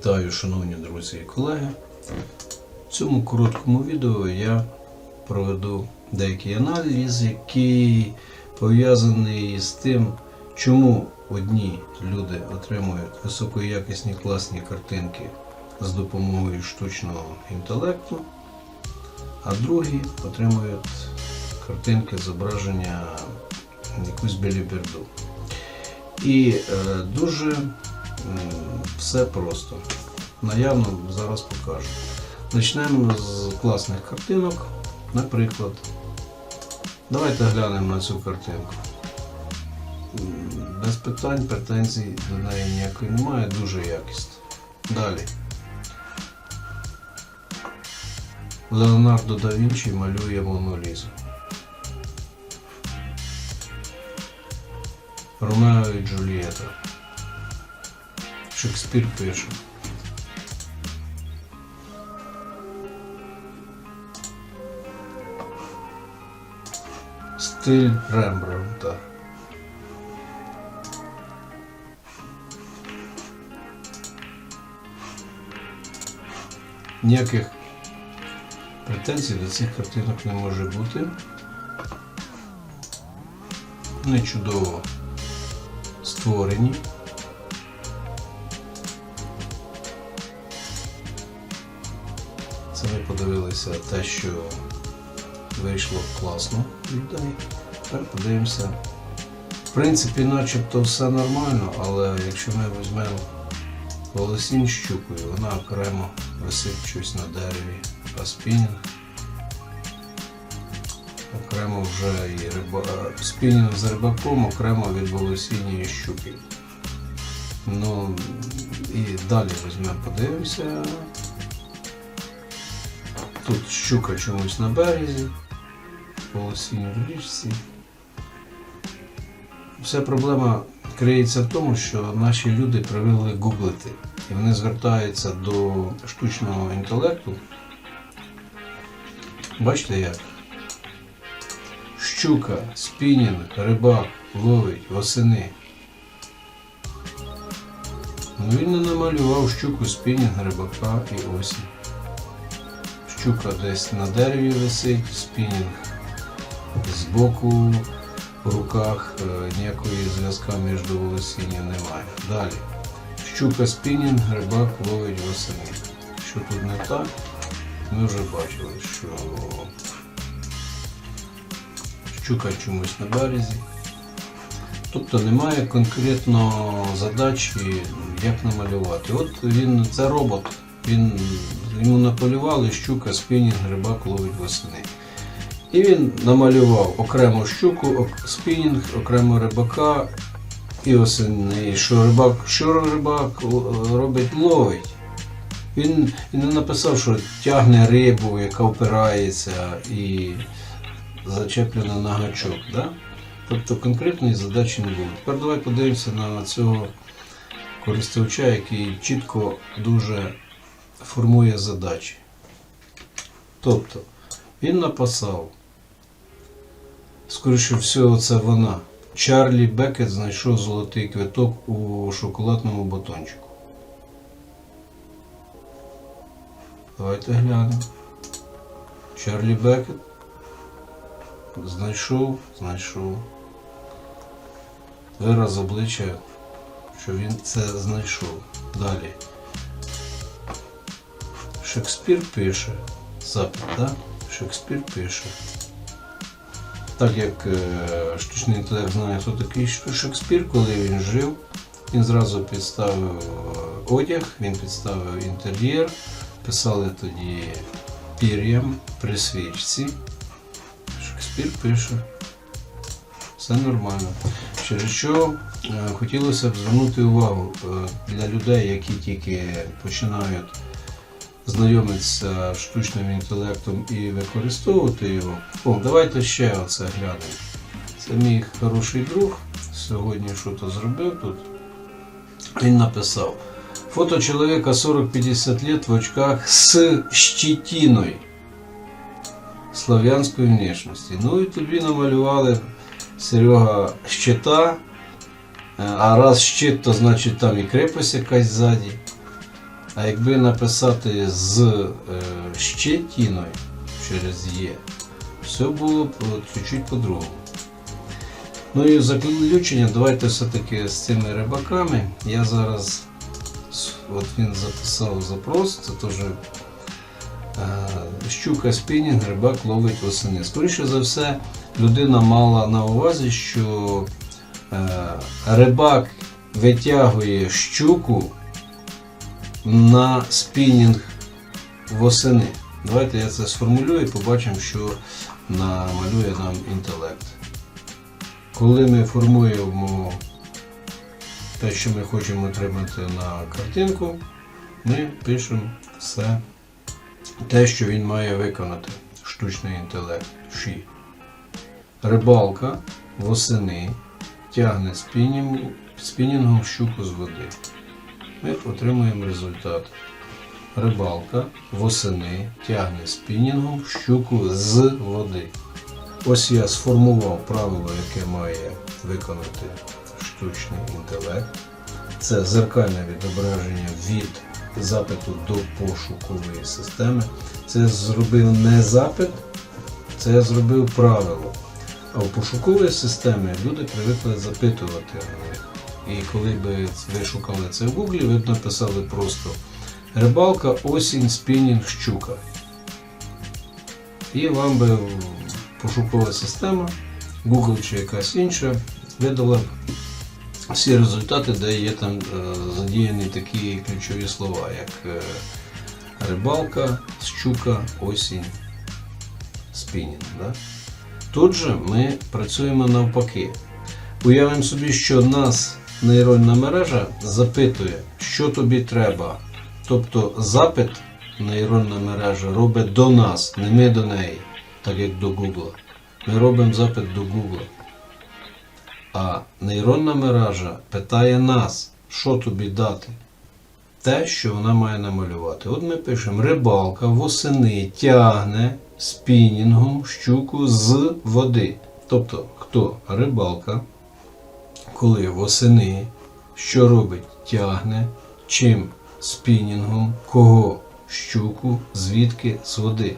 Вітаю, шановні друзі і колеги. В цьому короткому відео я проведу деякий аналіз, який пов'язаний з тим, чому одні люди отримують високоякісні класні картинки з допомогою штучного інтелекту, а другі отримують картинки зображення якусь біліберду. І е, дуже все просто. Наявно зараз покажу. Почнемо з класних картинок. Наприклад, давайте глянемо на цю картинку. Без питань, претензій до неї ніякої немає, дуже якісно. Далі. Леонардо да Вінчі малює Монолізу. Ромео і Джульєта. Шекспір пише. Стиль Рембрандта. Ніяких претензій до цих картинок не може бути. Вони чудово створені. Це ми подивилися те, що вийшло класно в людей. Тепер подивимося. В принципі, начебто все нормально, але якщо ми візьмемо волосінь щукою, вона окремо висить щось на дереві, а спінінг. Окремо вже і риба... спінінг з рибаком окремо від волосіння і щуки. Ну і далі візьмемо, подивимося. Тут щука чомусь на березі, волосінь в річці. Вся проблема криється в тому, що наші люди привикли гуглити. І вони звертаються до штучного інтелекту. Бачите як? Щука, спінінг, рибак ловить восени. Ну він не намалював щуку, спінінг, рибака і осінь. Щука десь на дереві висить, спінінг збоку в руках, е, ніякої зв'язка між волосінням немає. Далі. Щука спінінг, рибак ловить восени. Що тут не так? Ми вже бачили, що щука чомусь на березі. Тобто немає конкретно задачі, як намалювати. От він, це робот, він, йому наполювали щука, спінінг, рибак ловить восени. І він намалював окремо щуку, спінінг, окремо рибака і осени. Що рибак, що рибак робить, ловить. Він, він не написав, що тягне рибу, яка впирається і зачеплена на гачок. Да? Тобто конкретної задачі не було. Тепер давай подивимося на цього користувача, який чітко дуже формує задачі. Тобто, він написав, скоріше всього, це вона. Чарлі Бекет знайшов золотий квиток у шоколадному батончику. Давайте глянемо. Чарлі Бекет знайшов, знайшов. Вираз обличчя, що він це знайшов. Далі. Шекспір пише. Запит, да? Шекспір пише. Так як е, штучний інтелект знає, хто такий Шекспір, коли він жив, він зразу підставив е, одяг, він підставив інтер'єр, писали тоді пір'ям при свічці. Шекспір пише. Все нормально. Через що е, хотілося б звернути увагу для людей, які тільки починають знайомитися з штучним інтелектом і використовувати його. О, давайте ще оце глянемо. Це мій хороший друг. Сьогодні що то зробив тут. Він написав. Фото чоловіка 40-50 лет в очках з щетиною слав'янської внешності. Ну і тобі намалювали Серега щита. Е, А раз щит, то значить там і крепость якась ззаді. А якби написати з е, щетіною через Є, все було б от, чуть-чуть по-другому. Ну і заключення, давайте все-таки з цими рибаками. Я зараз, от він записав запрос, це теж е, щука спінінг, рибак ловить восени. Скоріше за все, людина мала на увазі, що е, рибак витягує щуку на спінінг восени. Давайте я це сформулюю і побачимо, що намалює нам інтелект. Коли ми формуємо те, що ми хочемо отримати на картинку, ми пишемо все те, що він має виконати. Штучний інтелект. Ші. Рибалка восени тягне спінінг, спінінгом щуку з води. Ми отримуємо результат. Рибалка восени тягне спінінгом щуку з води. Ось я сформував правило, яке має виконати штучний інтелект. Це зеркальне відображення від запиту до пошукової системи. Це зробив не запит, це зробив правило. А в пошуковій системі люди привикли запитувати. І коли б ви шукали це в Гуглі, ви б написали просто рибалка, осінь, спінінг, щука. І вам би пошукова система, Google чи якась інша, видала б всі результати, де є там е, задіяні такі ключові слова, як е, рибалка, щука, осінь, спінінг. Да? Тут же ми працюємо навпаки. Уявимо собі, що нас нейронна мережа запитує, що тобі треба. Тобто запит нейронна мережа робить до нас, не ми до неї, так як до Google. Ми робимо запит до Google. А нейронна мережа питає нас, що тобі дати. Те, що вона має намалювати. От ми пишемо: рибалка восени тягне спінінгом щуку з води. Тобто, хто? Рибалка, коли восени, що робить? Тягне, чим спінінгом, кого щуку, звідки з води.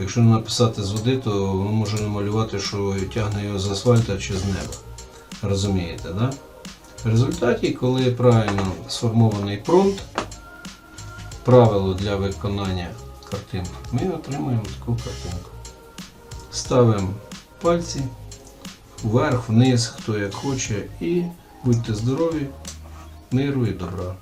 Якщо написати з води, то воно може намалювати, що тягне його з асфальта чи з неба. Розумієте, да? В результаті, коли правильно сформований промпт, правило для виконання картинки, ми отримуємо таку картинку. Ставимо пальці вверх, вниз, хто як хоче, і будьте здорові, миру і добра.